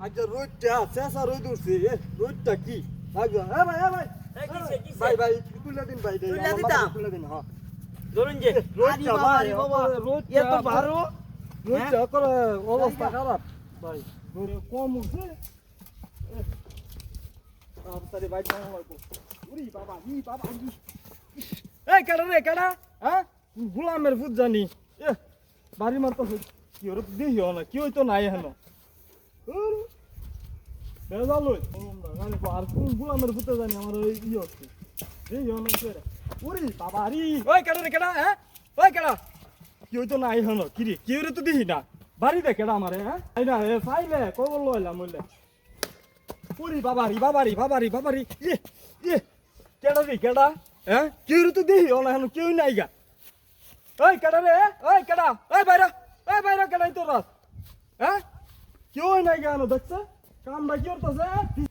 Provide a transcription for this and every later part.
আচ্ছা রোদটা শেষা রোদ উঠছে রোদটা কি? এ ভাই ভাই তুলে দিন ভাই তুলে হ্যাঁ ধরুন যে রোদটা ভাই রোদটা এত ভালো। রোদটা অবস্থা খারাপ। রোদ কম উঠছে। এ, তাড়াতাড়ি বাইক ভাঙা লাগবো উরি বাবা ই বাবা ই এই কেডা রে কেডা? হ্যাঁ? গুলামের ফুট জানি এ বাড়ি মারতেছে কি ওর দেখিও না কি হইতো নাই হেন। বেজাল লই আর কোন গুলামের ফুটে জানি আমার ওই ই হচ্ছে। দেখিও না কি উরি বাবা রি ওই কেডা রে কেডা? হ্যাঁ? ওই কেডা? কি হইতো নাই হেন কি রে কি তো দেখি না। বাড়ি দে কেডা আমারে হ্যাঁ? আই না, এ ফাইলে কবল লইলাম বললে উরি বাবারি বাবারি বাবারি বাবারি। ইয়ে ইয়ে। কেডা রে কেডা? হ্যাঁ? কেউ তো দেখি না হেন কেউ নাই গা। ওই কেডা রে? ওই কেডা? ওই বাইরা ওই বাইরা, কেডাই তোর রাস হ্যাঁ? কেউ নাই গা না দেখছে? কামটা কি করতেছে?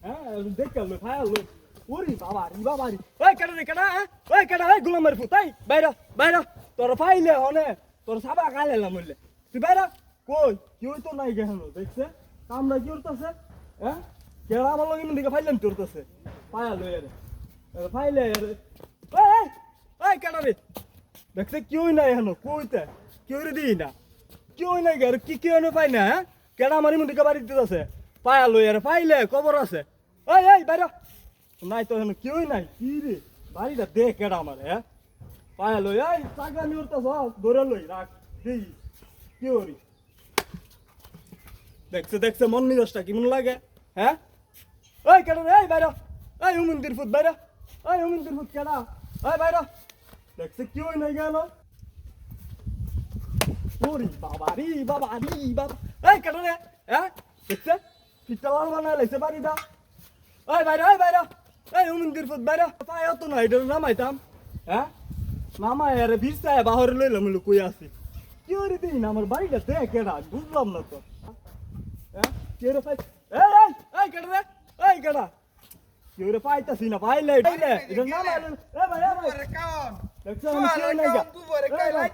হ্যাঁ দেখ লো খায় লো ওরি বাবারি বাবারি। ওই কেডা রে, কেডা? হ্যাঁ? ওই কেডা? ওই গুলামের ফুত এই, বাইরা বাইরা। তোর ফাইলে হনে তোর সাবা খাইলাম বললে তুই বাইরা। কই? কেউ তো নাই গা হেন দেখছে? কামটা কি করতেছে হ্যাঁ? কেডা আমার লগে দিকে ফাইলাম তোরতেছে পায়া লই আরে ফাইলে আরে এই ওই কেডা রে? দেখছে কেউই নাই হেন কইতে? কেউ রে দিই না। কেউই নাই গে কি কেউ না পাই না হ্যাঁ? কেডা মারি মুন্দিকে বাড়ি দিতে আছে পায়া লই আরে পাইলে কবর আছে। ওই এই, বাইরে নাই তো হেন কেউই নাই। কি রে? বাড়িটা দে কেডা আমার হ্যাঁ? পায়া লই এই চাকরা নিউরতাছ ধরে লই, রাখ, দেই। কেউ রে। দেখছে দেখছে, মন নিরসটা কেমন লাগে? হ্যাঁ? ওই রে, এই বাইরে, এই হুমন্দির ফুট বাইরে, এই হুমন্দির ফুট কেডা? এই বাইরে, দেখছে কেউ নাই গেল? ওরে বাবা রে বাবা রে, বাবা। এই কেন রে হ্যাঁ? দেখছে? পিঠা লাল বানায় লাইছে বাড়িটা। ওই বাইরে ওই বাইরে, এই উমিন্দির ফুট বাইরে। পায় তো না, এটা নামাইতাম হ্যাঁ? নামাই আরে বিরসায় বাহরে লইলাম হলো কই আছে। কি ওরে দিন, আমার বাড়িটা দে কেডা বুঝলাম না তো। হ্যাঁ পাই এই এই এই রে এই কেডা কেউ রে পাইতাছি না পাইলে পাইলে এটা নামাইলে এ ভাই এ ভাই দেখছ আমি কেউ নাই গা এই ভাই,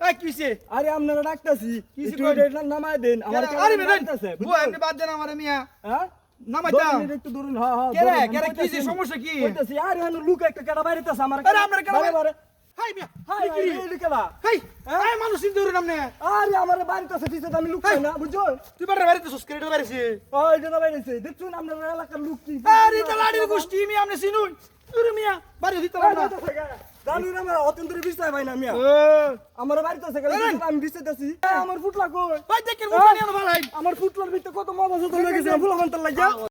এই ভাই, আরে আপনারা ডাকতাছি কিসে একটু কই? এটা নামায় দেন আমার আরে কেমন বেরেন লাগতাছে, বুয়া বুঝছেন? এমনি বাদ দেন আমারে মিয়া হ্যাঁ? নামাইতাম। ধরুন, এটা একটু ধরুন, হ্যাঁ, হ্যাঁ, কে রে? ধরুন, কে রে? আমি কি যে কইতাছি, সমস্যা কি? কইতাছি, আরে হেন লুক একটা কেডা বাইরেতাছে আমার মানুষ চিন্তা করেন আপনি আরে আমার বাইরেতাছে, পিছে তো আমি লুকাই না, বুঝছ? তুই বাড়ি বাড়িতে সুস্কৃত বাড়িছি? ও, এটা না বাইরেছে, দেখছুন আপনার এলাকার লুক কি? আরে তালাড়ির গোষ্ঠী মিয়া আপনি চিনুন তুই মিয়া বাড়ি দিতে এই, পারো না বাইরেতাছে কে? জানুন আমার অত্যন্ত বিস্তায় ভাই না মিয়া। এ, আমার বাড়িতেছে গেলে এই! আমি বিস্তাইতেছি আমার ফুটলা কই? ভাই দেখেন মুখে নিয়ে ভালাই আমার ফুটলার ভিতরে কত মজা চলে গেছে ফুলা মানতে লাগিয়া।